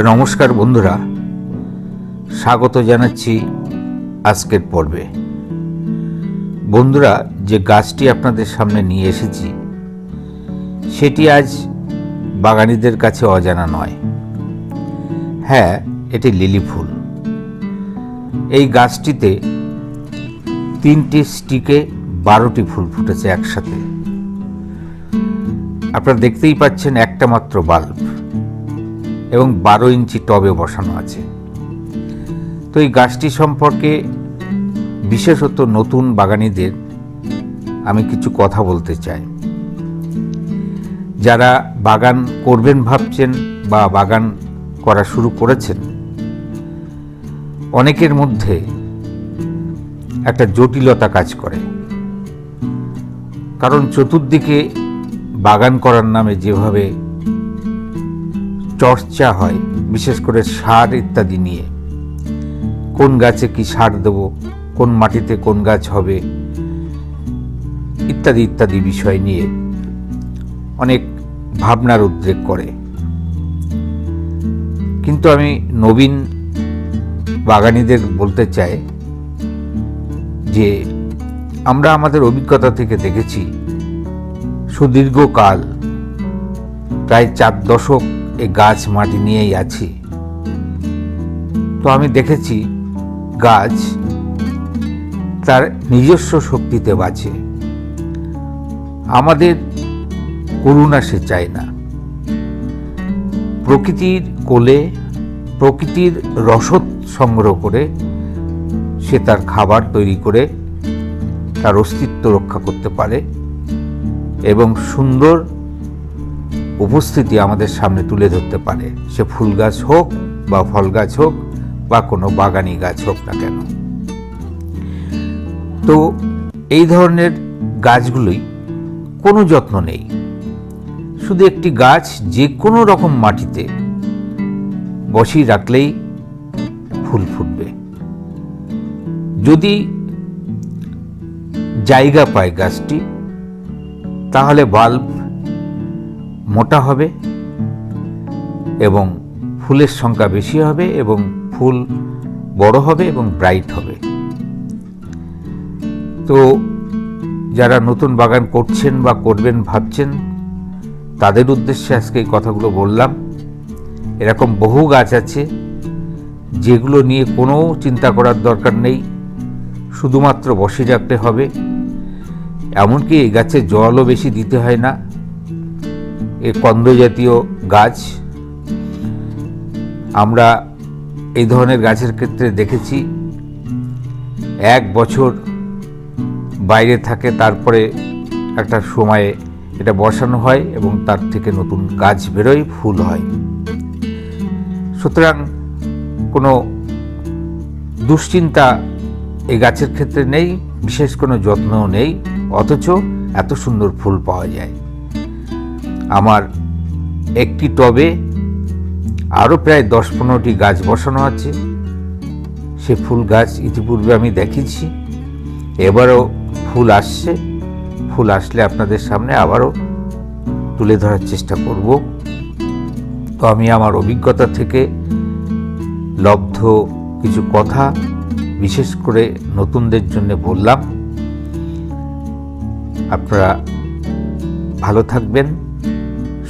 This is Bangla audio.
নমস্কার বন্ধুরা, স্বাগত জানাচ্ছি আজকের পর্বে। বন্ধুরা, যে গাছটি আপনাদের সামনে নিয়ে এসেছি, সেটি আজ বাগানীদের কাছে অজানা নয়। হ্যাঁ এটি লিলি ফুল। এই গাছটিতে তিনটি স্টিকে বারোটি ফুল ফুটেছে একসাথে। আপনারা দেখতেই পাচ্ছেন একটা মাত্র বাল্ব। এবং বারো ইঞ্চি টবে বসানো আছে। তো এই গাছটি সম্পর্কে বিশেষত নতুন বাগানীদের আমি কিছু কথা বলতে চাই। যারা বাগান করবেন ভাবছেন বা বাগান করা শুরু করেছেন, অনেকের মধ্যে একটা জটিলতা কাজ করে। কারণ চতুর্দিকে বাগান করার নামে যেভাবে চর্চা হয়, বিশেষ করে সার ইত্যাদি নিয়ে। কোন গাছে কি সার দেব, কোন মাটিতে কোন গাছ হবে, ইত্যাদি ইত্যাদি বিষয় নিয়ে অনেক ভাবনার উদ্রেক করে। কিন্তু আমি নবীন বাগানীদের বলতে চাই যে, আমরা আমাদের অভিজ্ঞতা থেকে দেখেছি, সুদীর্ঘকাল, প্রায় চার দশক এ গাছ মাটি নিয়েই আছি। তো আমি দেখেছি গাছ তার নিজস্ব শক্তিতে বাঁচে। আমাদের করুণা সে চায় না। প্রকৃতির কোলে, প্রকৃতির রসদ সংগ্রহ করে সে তার খাবার তৈরি করে তার অস্তিত্ব রক্ষা করতে পারে এবং সুন্দর উপস্থিতি আমাদের সামনে তুলে ধরতে পারে। সে ফুল গাছ হোক বা ফল গাছ হোক বা কোনো বাগানি গাছ হোক না কেন। তো এই ধরনের গাছগুলোই কোনো যত্ন নেই। শুধু একটি গাছ যে কোনো রকম মাটিতে বসিয়ে রাখলেই ফুল ফুটবে। যদি জায়গা পায় গাছটি, তাহলে বাল্ব মোটা হবে এবং ফুলের সংখ্যা বেশি হবে এবং ফুল বড় হবে এবং ব্রাইট হবে। তো যারা নতুন বাগান করছেন বা করবেন ভাবছেন, তাদের উদ্দেশ্যে আজকে এই কথাগুলো বললাম। এরকম বহু গাছ আছে যেগুলো নিয়ে কোনো চিন্তা করার দরকার নেই, শুধুমাত্র বসে রাখতে হবে। এমনকি এই গাছে জলও বেশি দিতে হয় না। এ কন্দ জাতীয় গাছ। আমরা এই ধরনের গাছের ক্ষেত্রে দেখেছি, এক বছর বাইরে থাকে, তারপরে একটা সময়ে এটা বসানো হয় এবং তার থেকে নতুন গাছ বেরোয়, ফুল হয়। সুতরাং কোনো দুশ্চিন্তা এই গাছের ক্ষেত্রে নেই, বিশেষ কোনো যত্নও নেই, অথচ এত সুন্দর ফুল পাওয়া যায়। আমার একটি টবে আরও প্রায় দশ পনেরোটি গাছ বসানো আছে। সে ফুল গাছ ইতিপূর্বে আমি দেখেছি। এবারও ফুল আসছে। ফুল আসলে আপনাদের সামনে আবারও তুলে ধরার চেষ্টা করব। তো আমি আমার অভিজ্ঞতা থেকে লব্ধ কিছু কথা বিশেষ করে নতুনদের জন্য বললাম। আপনারা ভালো থাকবেন।